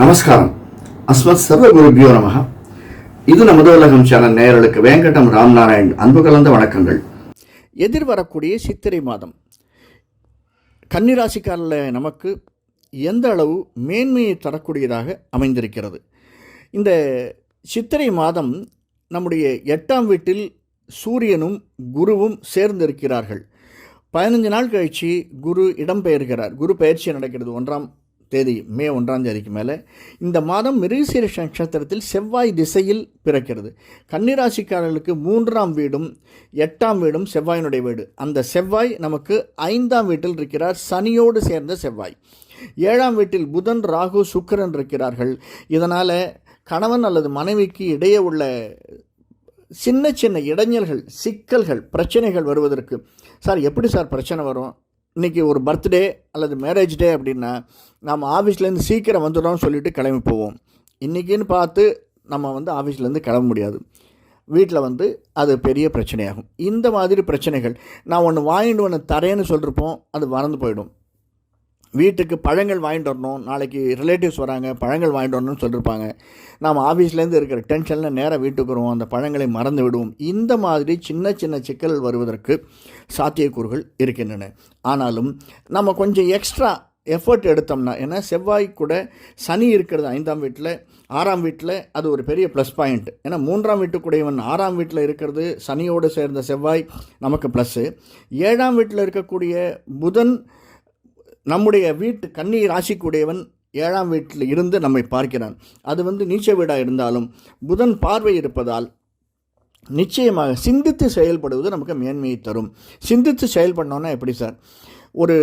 நமஸ்காரம். அஸ்மத் சர்வ குருபியோ நமக இது நமது உலகம் சேனல் நேயர்களுக்கு வேங்கடம் ராம்நாராயண் அன்பு கலந்த வணக்கங்கள். எதிர்வரக்கூடிய சித்திரை மாதம். கன்னிராசிக்காரில் நமக்கு எந்த அளவு மேன்மையை தரக்கூடியதாக அமைந்திருக்கிறது? இந்த சித்திரை மாதம் நம்முடைய எட்டாம் வீட்டில் சூரியனும் குருவும் சேர்ந்திருக்கிறார்கள். பதினஞ்சு நாள் கழித்து குரு இடம்பெயர்கிறார். குரு பயிற்சி நடக்கிறது. ஒன்றாம் தேதி மே ஒன்றாம் தேதிக்கு மேலே. இந்த மாதம் மிருகசீரிஷ நட்சத்திரத்தில் செவ்வாய் திசையில் பிறக்கிறது. கன்னிராசிக்காரர்களுக்கு மூன்றாம் வீடும் எட்டாம் வீடும் செவ்வாயினுடைய வீடு. அந்த செவ்வாய் நமக்கு ஐந்தாம் வீட்டில் இருக்கிறார் சனியோடு சேர்ந்த செவ்வாய். ஏழாம் வீட்டில் புதன் ராகு சுக்கிரன் இருக்கிறார்கள். இதனால் கணவன் அல்லது மனைவிக்கு இடையே உள்ள சின்ன சின்ன இடைஞ்சல்கள் சிக்கல்கள் பிரச்சனைகள் வருவதற்கு. சார் எப்படி சார் பிரச்சனை வரும்? இன்றைக்கி ஒரு பர்த்டே அல்லது மேரேஜ் டே அப்படின்னா நம்ம ஆஃபீஸ்லேருந்து சீக்கிரம் வந்துடுறோம்னு சொல்லிட்டு கிளம்பி போவோம். இன்றைக்கின்னு பார்த்து நம்ம வந்து ஆஃபீஸ்லேருந்து கிளம்ப முடியாது. வீட்டில் வந்து அது பெரிய பிரச்சனையாகும். இந்த மாதிரி பிரச்சனைகள் நான் ஒன்று வாங்கிட்டு ஒன்று தரேன்னு சொல்லியிருப்போம் அது மறந்து போயிடும். வீட்டுக்கு பழங்கள் வாங்கிட்டு வரணும். நாளைக்கு ரிலேட்டிவ்ஸ் வராங்க பழங்கள் வாங்கிட்டு வரணும்னு சொல்லியிருப்பாங்க நாம் ஆஃபீஸ்லேருந்து இருக்கிற டென்ஷனில் நேராக வீட்டுக்கு வருவோம். அந்த பழங்களை மறந்து விடுவோம். இந்த மாதிரி சின்ன சின்ன சிக்கல்கள் வருவதற்கு சாத்தியக்கூறுகள் இருக்கின்றன. ஆனாலும் நம்ம கொஞ்சம் எக்ஸ்ட்ரா எஃபர்ட் எடுத்தோம்னா ஏன்னா செவ்வாய் கூட சனி இருக்கிறது ஐந்தாம் வீட்டில் ஆறாம் வீட்டில் அது ஒரு பெரிய ப்ளஸ் பாயிண்ட் ஏன்னா மூன்றாம் வீட்டுக்குடையவன் ஆறாம் வீட்டில் இருக்கிறது சனியோடு சேர்ந்த செவ்வாய் நமக்கு ப்ளஸ்ஸு ஏழாம் வீட்டில் இருக்கக்கூடிய புதன் நம்முடைய வீட்டு கன்னி ராசிக்குடையவன் ஏழாம் வீட்டில் இருந்து நம்மை பார்க்கிறான். அது வந்து நீச்ச வீடாக இருந்தாலும் புதன் பார்வை இருப்பதால் நிச்சயமாக சிந்தித்து செயல்படுவது நமக்கு மேன்மையை தரும். சிந்தித்து செயல்படணுன்னா எப்படி சார்? ஒரு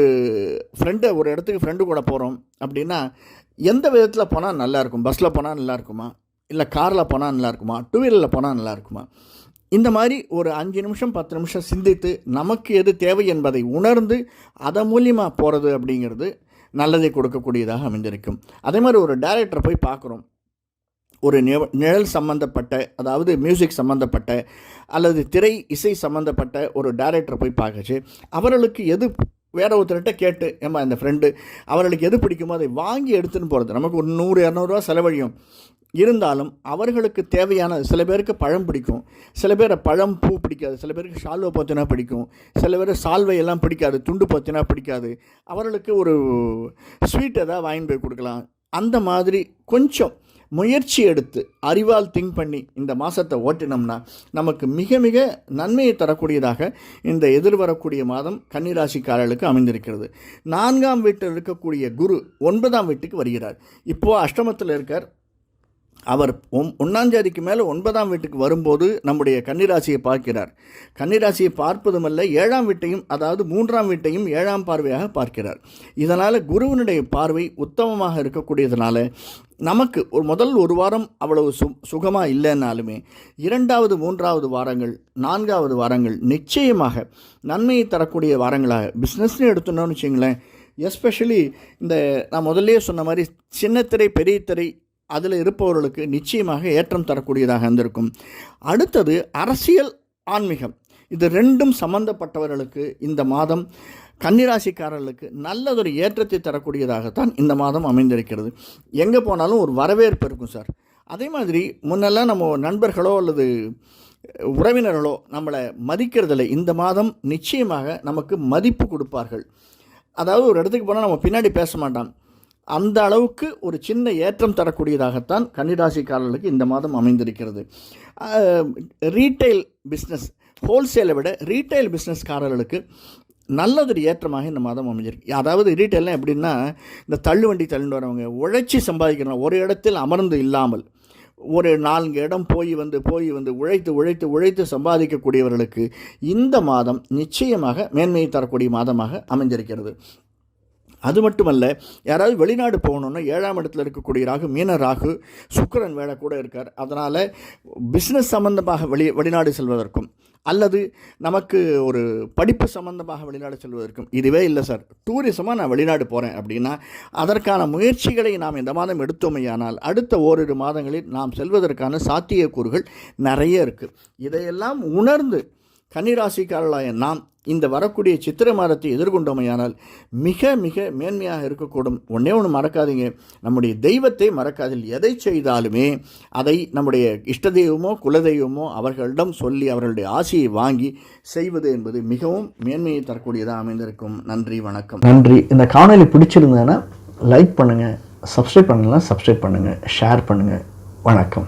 ஃப்ரெண்டை ஒரு இடத்துக்கு ஃப்ரெண்டு கூட போகிறோம் அப்படின்னா எந்த விதத்தில் போனால் நல்லாயிருக்கும் பஸ்ஸில் போனால் நல்லா இருக்குமா? இல்லை காரில் போனால் நல்லா இருக்குமா? டூ வீலரில் போனால் நல்லா இருக்குமா? இந்த மாதிரி ஒரு அஞ்சு நிமிஷம் பத்து நிமிஷம் சிந்தித்து நமக்கு எது தேவை என்பதை உணர்ந்து அதன் மூலியமாக போகிறது அப்படிங்கிறது நல்லதை கொடுக்கக்கூடியதாக அமைந்திருக்கும். அதே மாதிரி ஒரு டைரக்டரை போய் பார்க்குறோம். ஒரு நிழல் சம்பந்தப்பட்ட அதாவது மியூசிக் சம்மந்தப்பட்ட அல்லது திரை இசை சம்மந்தப்பட்ட ஒரு டைரக்டரை போய் பார்க்கச்சு. அவர்களுக்கு எது வேற ஒருத்தர்கிட்ட கேட்டு ஏமா இந்த ஃப்ரெண்டு அவர்களுக்கு எது பிடிக்குமோ அதை வாங்கி எடுத்துன்னு போகிறது நமக்கு ஒரு நூறு இரநூறுவா செலவழியும். இருந்தாலும் அவர்களுக்கு தேவையான சில பேருக்கு பழம் பிடிக்கும். சில பேர் பழம் பூ பிடிக்காது. சில பேருக்கு சால்வை போத்தினா பிடிக்கும். சில பேர் சால்வை எல்லாம் பிடிக்காது. துண்டு போத்தினா பிடிக்காது. அவர்களுக்கு ஒரு ஸ்வீட் எதாவது வாங்கி போய் கொடுக்கலாம். அந்த மாதிரி கொஞ்சம் முயற்சி எடுத்து அறிவால் திங்க் பண்ணி இந்த மாதத்தை ஓட்டினோம்னா நமக்கு மிக மிக நன்மையை தரக்கூடியதாக இந்த எதிர்வரக்கூடிய மாதம் கன்னிராசிக்காரர்களுக்கு அமைந்திருக்கிறது. நான்காம் வீட்டில் இருக்கக்கூடிய குரு ஒன்பதாம் வீட்டுக்கு வருகிறார். இப்போது அஷ்டமத்தில் இருக்கார். அவர் ஒன் ஒன்றாந்தேதிக்கு மேலே ஒன்பதாம் வீட்டுக்கு வரும்போது நம்முடைய கன்னிராசியை பார்க்கிறார். கன்னிராசியை பார்ப்பதுமல்ல ஏழாம் வீட்டையும் அதாவது மூன்றாம் வீட்டையும் ஏழாம் பார்வையாக பார்க்கிறார். இதனால் குருவினுடைய பார்வை உத்தமமாக இருக்கக்கூடியதுனால நமக்கு ஒரு முதல் ஒரு வாரம் அவ்வளவு சு சுகமாக இல்லைன்னாலுமே இரண்டாவது மூன்றாவது வாரங்கள் நான்காவது வாரங்கள் நிச்சயமாக நன்மையை தரக்கூடிய வாரங்களாக பிஸ்னஸ்னு எடுத்தோம்னு வச்சிங்களேன் எஸ்பெஷலி இந்த நான் முதல்லையே சொன்ன மாதிரி சின்னத்திரை பெரிய திரை அதில் இருப்பவர்களுக்கு நிச்சயமாக ஏற்றம் தரக்கூடியதாக இருந்திருக்கும். அடுத்தது அரசியல் ஆன்மீகம். இது ரெண்டும் சம்பந்தப்பட்டவர்களுக்கு இந்த மாதம் கன்னிராசிக்காரர்களுக்கு நல்லதொரு ஏற்றத்தை தரக்கூடியதாகத்தான் இந்த மாதம் அமைந்திருக்கிறது. எங்கே போனாலும் ஒரு வரவேற்பு இருக்கும் சார். அதே மாதிரி முன்னெல்லாம் நம்ம நண்பர்களோ அல்லது உறவினர்களோ நம்மளை மதிக்கிறதில்ல. இந்த மாதம் நிச்சயமாக நமக்கு மதிப்பு கொடுப்பார்கள். அதாவது ஒரு இடத்துக்கு போனால் நம்ம பின்னாடி பேச மாட்டான் அந்த அளவுக்கு ஒரு சின்ன ஏற்றம் தரக்கூடியதாகத்தான் கன்னிராசிக்காரர்களுக்கு இந்த மாதம் அமைந்திருக்கிறது. ரீட்டைல் பிஸ்னஸ் ஹோல்சேலை விட ரீட்டைல் பிஸ்னஸ்காரர்களுக்கு நல்லதொரு ஏற்றமாக இந்த மாதம் அமைஞ்சிருக்கு. அதாவது ரீட்டைல்லாம் எப்படின்னா இந்த தள்ளுவண்டி தள்ளிட்டு வரவங்க உழைச்சி சம்பாதிக்கிறோம் ஒரு இடத்தில் அமர்ந்து இல்லாமல் ஒரு நான்கு இடம் போய் வந்து போய் வந்து உழைத்து உழைத்து உழைத்து சம்பாதிக்கக்கூடியவர்களுக்கு இந்த மாதம் நிச்சயமாக மேன்மையை தரக்கூடிய மாதமாக அமைஞ்சிருக்கிறது அது மட்டுமல்ல யாராவது வெளிநாடு போகணுன்னா ஏழாம் இடத்துல இருக்கக்கூடிய ராகு மீன ராகு சுக்கரன் வேலை கூட இருக்கார். அதனால் பிஸ்னஸ் சம்மந்தமாக வெளி வெளிநாடு செல்வதற்கும் அல்லது நமக்கு ஒரு படிப்பு சம்பந்தமாக வெளிநாடு செல்வதற்கும் இதுவே இல்லை சார். டூரிசமாக நான் வெளிநாடு போகிறேன் அப்படின்னா அதற்கான முயற்சிகளை நாம் இந்த மாதம் எடுத்தோமையானால் அடுத்த ஓரிரு மாதங்களில் நாம் செல்வதற்கான சாத்தியக்கூறுகள் நிறைய இருக்குது இதையெல்லாம் உணர்ந்து கன்னிராசிக்காரர்களாய நாம் இந்த வரக்கூடிய சித்திரை மாதத்தை எதிர்கொண்டோமையானால் மிக மிக மேன்மையாக இருக்கக்கூடும். ஒன்றே ஒன்று மறக்காதீங்க. நம்முடைய தெய்வத்தை மறக்காதில் எதை செய்தாலுமே அதை நம்முடைய இஷ்ட தெய்வமோ குலதெய்வமோ அவர்களிடம் சொல்லி அவர்களுடைய ஆசையை வாங்கி செய்வது என்பது மிகவும் மேன்மையை தரக்கூடியதாக அமைந்திருக்கும். நன்றி வணக்கம். நன்றி. இந்த காணொலி பிடிச்சிருந்ததுன்னா லைக் பண்ணுங்கள் சப்ஸ்கிரைப் பண்ணலாம் சப்ஸ்கிரைப் பண்ணுங்கள் ஷேர் பண்ணுங்கள் வணக்கம்.